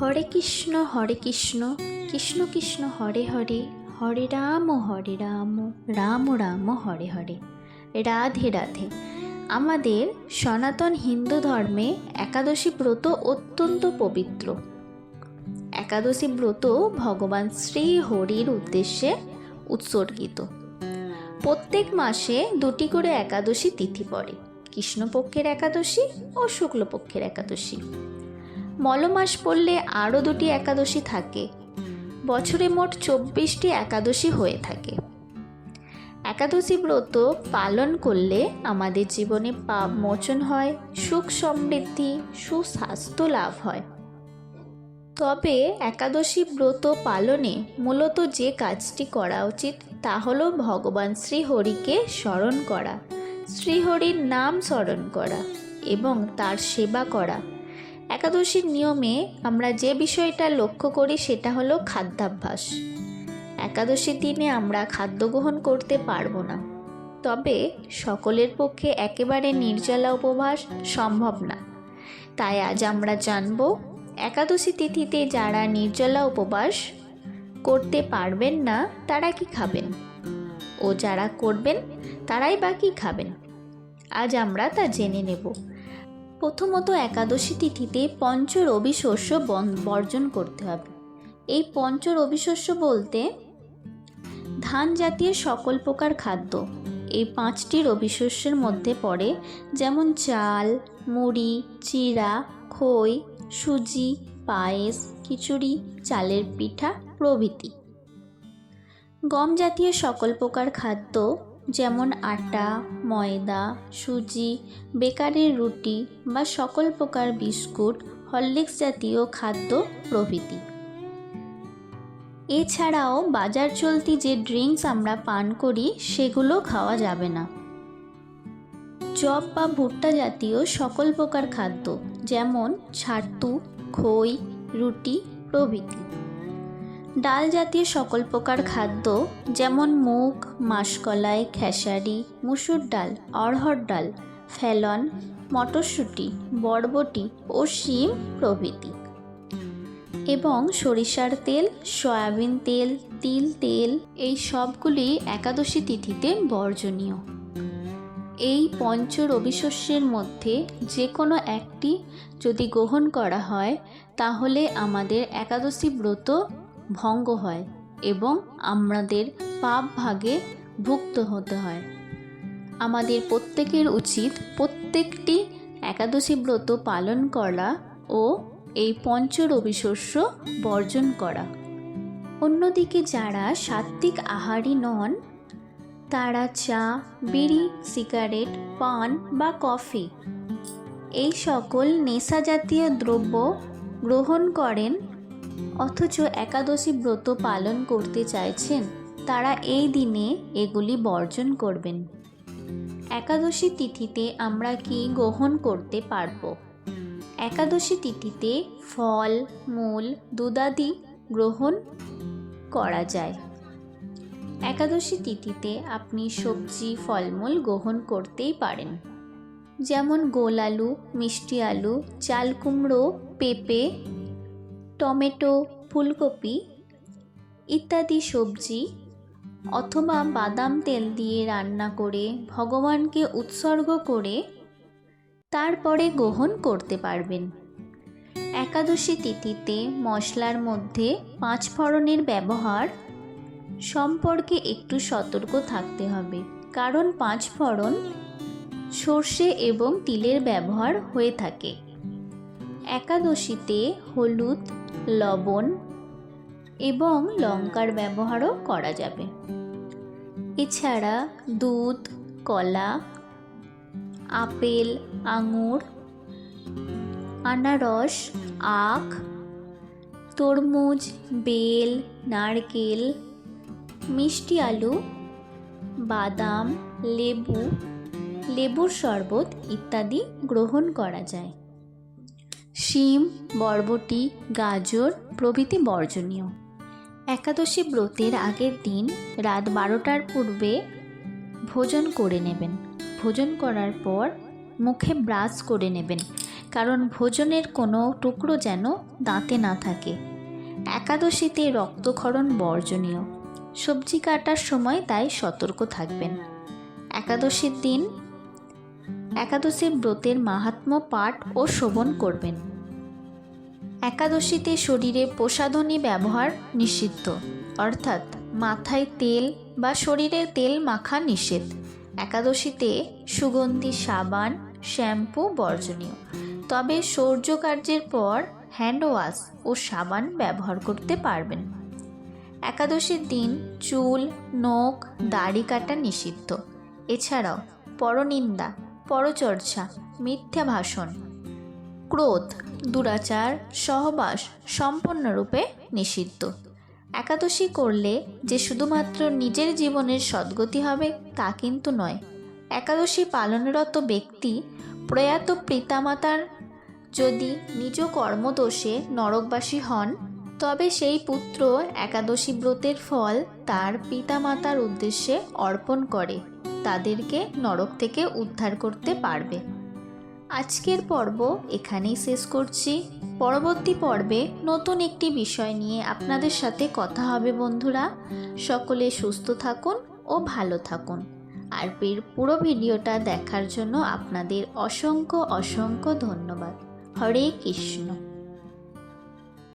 হরে কৃষ্ণ হরে কৃষ্ণ কৃষ্ণ কৃষ্ণ, হরে হরে হরে রাম হরে রাম রাম রাম, হরে হরে। রাধে রাধে। আমাদের সনাতন হিন্দু ধর্মে একাদশী ব্রত অত্যন্ত পবিত্র। একাদশী ব্রত ভগবান শ্রী হরির উদ্দেশ্যে উৎসর্গিত। প্রত্যেক মাসে দুটি করে একাদশী তিথি পড়ে। কৃষ্ণপক্ষের একাদশী ও শুক্লপক্ষের একাদশী। মলমাস পড়লে আরও দুটি একাদশী থাকে। বছরে মোট চব্বিশটি একাদশী হয়ে থাকে। একাদশী ব্রত পালন করলে আমাদের জীবনে পাপ মোচন হয়, সুখ সমৃদ্ধি, সুস্বাস্থ্য লাভ হয়। তবে একাদশী ব্রত পালনে মূলত যে কাজটি করা উচিত তা হল ভগবান শ্রীহরিকে স্মরণ করা, শ্রীহরির নাম স্মরণ করা এবং তার সেবা করা। একাদশীর নিয়মে আমরা যে বিষয়টা লক্ষ্য করি সেটা হলো খাদ্যাভ্যাস। একাদশীর দিনে আমরা খাদ্য গ্রহণ করতে পারব না। তবে সকলের পক্ষে একেবারে নির্জলা উপবাস সম্ভব না। তাই আজ আমরা জানব, একাদশী তিথিতে যারা নির্জলা উপবাস করতে পারবেন না, তারা কি খাবেন? ও যারা করবেন, তারাই বা কী খাবেন? আজ আমরা তা জেনে নেব। প্রথমত একাদশী তিথিতে পঞ্চ রবি শস্য বর্জন করতে হবে। এই পঞ্চ রবি শস্য বলতে ধান জাতীয় সকল প্রকার খাদ্য। এই পাঁচটি রবি শস্যের মধ্যে পড়ে যেমন চাল, মুড়ি চিরা খই, সুজি, পায়েস, খিচুড়ি, চালের পিঠা প্রভৃতি। গম জাতীয় সকল প্রকার খাদ্য যেমন আটা, ময়দা, সুজি, বেকারের রুটি বা সকল প্রকার বিস্কুট, হরলিক্স জাতীয় খাদ্য প্রভৃতি। এছাড়াও বাজার চলতি যে ড্রিঙ্কস আমরা পান করি, সেগুলো খাওয়া যাবে না। চপ বা ভুট্টা জাতীয় সকল প্রকার খাদ্য, যেমন ছাট্টু খই, রুটি প্রভৃতি। ডাল জাতীয় সকল প্রকার খাদ্য যেমন মুগ, মাসকলাই, খেসারি, মুসুর ডাল, অড়হর ডাল, ফেলন, মটরশুঁটি, বরবটি ও শিম প্রভৃতি। এবং সরিষার তেল, সয়াবিন তেল, তিল তেল, এই সবগুলি একাদশী তিথিতে বর্জনীয়। এই পঞ্চ রবিশস্যের মধ্যে যে কোনো একটি যদি গ্রহণ করা হয়, তাহলে আমাদের একাদশী ব্রত ভঙ্গ হয় এবং আমাদের পাপ ভাগে ভুক্ত হতে হয়। আমাদের প্রত্যেকের উচিত প্রত্যেকটি একাদশী ব্রত পালন করা ও এই পঞ্চ রবিশস্য বর্জন করা। অন্যদিকে যারা সাত্ত্বিক আহারী নন, তারা চা, বিড়ি, সিগারেট, পান বা কফি এই সকল নেশা জাতীয় দ্রব্য গ্রহণ করেন অথচ একাদশী ব্রত পালন করতে চাইছেন, তারা এই দিনে এগুলি বর্জন করবেন। একাদশী তিথিতে আমরা কি গ্রহণ করতে পারব? একাদশী তিথিতে ফল, মূল, দুধাদি গ্রহণ করা যায়। একাদশী তিথিতে আপনি সবজি, ফলমূল গ্রহণ করতেই পারেন। যেমন গোল আলু, মিষ্টি আলু, চাল কুমড়ো, পেঁপে টমেটো, ফুলকপি ইত্যাদি সবজি অথবা বাদাম তেল দিয়ে রান্না করে ভগবানকে উৎসর্গ করে তারপরে গ্রহণ করতে পারবেন। একাদশী তিথিতে মশলার মধ্যে পাঁচ ফড়নের ব্যবহার সম্পর্কে একটু সতর্ক থাকতে হবে, কারণ পাঁচ ফড়ন সর্ষে এবং তিলের ব্যবহার হয়ে থাকে। একাদশীতে হলুদ লবণ এবং লঙ্কার ব্যবহারও করা যাবে। এছাড়া দুধ, কলা, আপেল, আঙুর, আনারস, আখ, তরমুজ, বেল, নারকেল, মিষ্টি আলু, বাদাম, লেবু, লেবুর শরবত ইত্যাদি গ্রহণ করা যায়। শিম, বরবটি, গাজর প্রভৃতি বর্জনীয়। একাদশী ব্রতের আগের দিন রাত বারোটার পূর্বে ভোজন করে নেবেন। ভোজন করার পর মুখে ব্রাশ করে নেবেন, কারণ ভোজনের কোনো টুকরো যেন দাঁতে না থাকে। একাদশীতে রক্তক্ষরণ বর্জনীয়। সবজি কাটার সময় তাই সতর্ক থাকবেন। একাদশীর দিন একাদশীর ব্রতের মাহাত্ম্য পাঠ ও শোভন করবেন। একাদশীতে শরীরে প্রসাধনী ব্যবহার নিষিদ্ধ, অর্থাৎ মাথায় তেল বা শরীরে তেল মাখা নিষেধ। একাদশীতে সুগন্ধি, সাবান, শ্যাম্পু বর্জনীয়। তবে সৌর্য কার্যের পর হ্যান্ড ওয়াশ ও সাবান ব্যবহার করতে পারবেন। একাদশীর দিন চুল, নখ, দাড়ি কাটা নিষিদ্ধ। এছাড়াও পরনিন্দা পরচর্চা, মিথ্যা ভাষণ, ক্রোধ, দুরাচার, সহবাস সম্পূর্ণরূপে নিষিদ্ধ। একাদশী করলে যে শুধুমাত্র নিজের জীবনের সদ্গতি হবে তা কিন্তু নয়। একাদশী পালনরত ব্যক্তি প্রয়াত পিতামাতার যদি নিজ কর্মদোষে নরকবাসী হন, তবে সেই পুত্র একাদশী ব্রতের ফল তার পিতামাতার উদ্দেশ্যে অর্পণ করে। তাদেরকে নরক থেকে উদ্ধার করতে পারবে। আজকের পর্ব এখানেই শেষ করছি। পরবর্তী পর্বে নতুন একটি বিষয় নিয়ে আপনাদের সাথে কথা হবে বন্ধুরা। সকলে সুস্থ থাকুন ও ভালো থাকুন। আর পুরো ভিডিওটা দেখার জন্য আপনাদের অসংখ্য অসংখ্য ধন্যবাদ। হরে কৃষ্ণ।